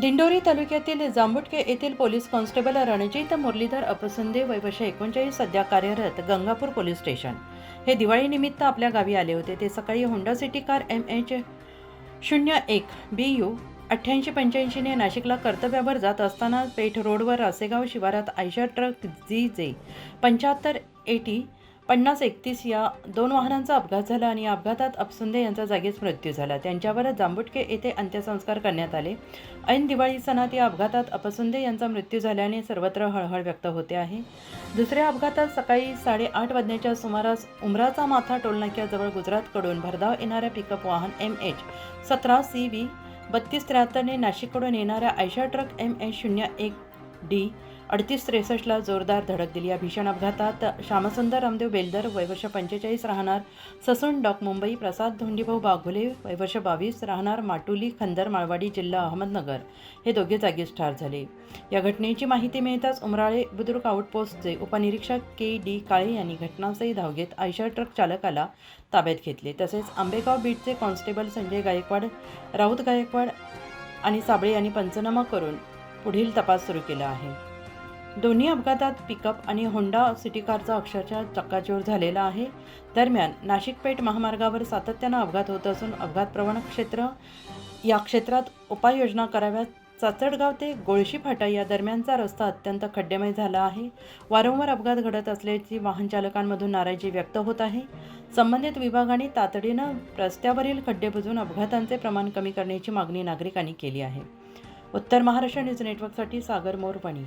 दिंडोरी तालुक्यातील जांबुटके येथील police constable Ranjit Murlidhar Apsande वय एकोणचाळीस सध्या कार्यरत गंगापूर पोलीस स्टेशन. हे दिवाळीनिमित्त आपल्या गावी आले होते. ते सकाळी Honda City car M H शून्य एक बी यू अठ्ठ्याऐंशी पंच्याऐंशीने नाशिकला कर्तव्यावर जात असताना पेठ रोडवर रासेगाव शिवारात आयशर ट्रक जी जे पंच्याहत्तर एटी पन्नास एकतीस या दोन वाहनांचा अपघात झाला आणि या अपघातात अपसुंदे यांचा जागीच मृत्यू झाला. त्यांच्यावर जांबुटके येथे अंत्यसंस्कार करण्यात आले. ऐन दिवाळी सणात या अपघातात अपसुंदे यांचा मृत्यू झाल्याने सर्वत्र हळहळ व्यक्त होते आहे. दुसऱ्या अपघातात सकाळी साडेआठ वाजण्याच्या सुमारास उमराचा माथा टोलनाक्याजवळ गुजरातकडून भरधाव येणाऱ्या पिकअप वाहन एम एच सतरा सी व्ही बत्तीस त्र्याहत्तरने नाशिककडून येणाऱ्या आयशा ट्रक एम एच शून्य एक डी. अडतीस त्रेसष्टला जोरदार धडक दिली. या भीषण अपघातात श्यामसुंदर रामदेव बेलदर वयवर्ष पंचेचाळीस राहणार. ससून डॉक मुंबई प्रसाद धोंडीभाऊ बाघुले वयवर्ष बावीस राहणार. माटुली खंदर माळवाडी जिल्हा अहमदनगर. हे दोघे जागीच ठार झाले. या घटनेची माहिती मिळताच उमराळे बुद्रुक आउटपोस्टचे उपनिरीक्षक के डी काळे यांनी घटनास्थळी धाव घेत आयशर ट्रक चालकाला ताब्यात घेतले. तसेच आंबेगाव बीटचे कॉन्स्टेबल संजय गायकवाड राऊत गायकवाड आणि साबळे यांनी पंचनामा करून पुढील तपास सुरू केला आहे. दोन्ही अपघातात पिकअप आणि होंडा सिटी कारचा अक्षरशः चक्काचूर झालेला आहे. दरम्यान नाशिक पेठ महामार्गावर सातत्यानं अपघात होत असून अपघात प्रवण क्षेत्र या क्षेत्रात उपाययोजना कराव्यात. चाचडगाव ते गोळशी फाटा या दरम्यानचा रस्ता अत्यंत खड्डेमय झाला आहे. वारंवार अपघात घडत असल्याची वाहन चालकांमधून नाराजी व्यक्त होत आहे. संबंधित विभागाने तातडीनं रस्त्यावरील खड्डे बुजून अपघातांचे प्रमाण कमी करण्याची मागणी नागरिकांनी केली आहे. उत्तर महाराष्ट्र न्यूज नेटवर्कसाठी सागर मोरपणी.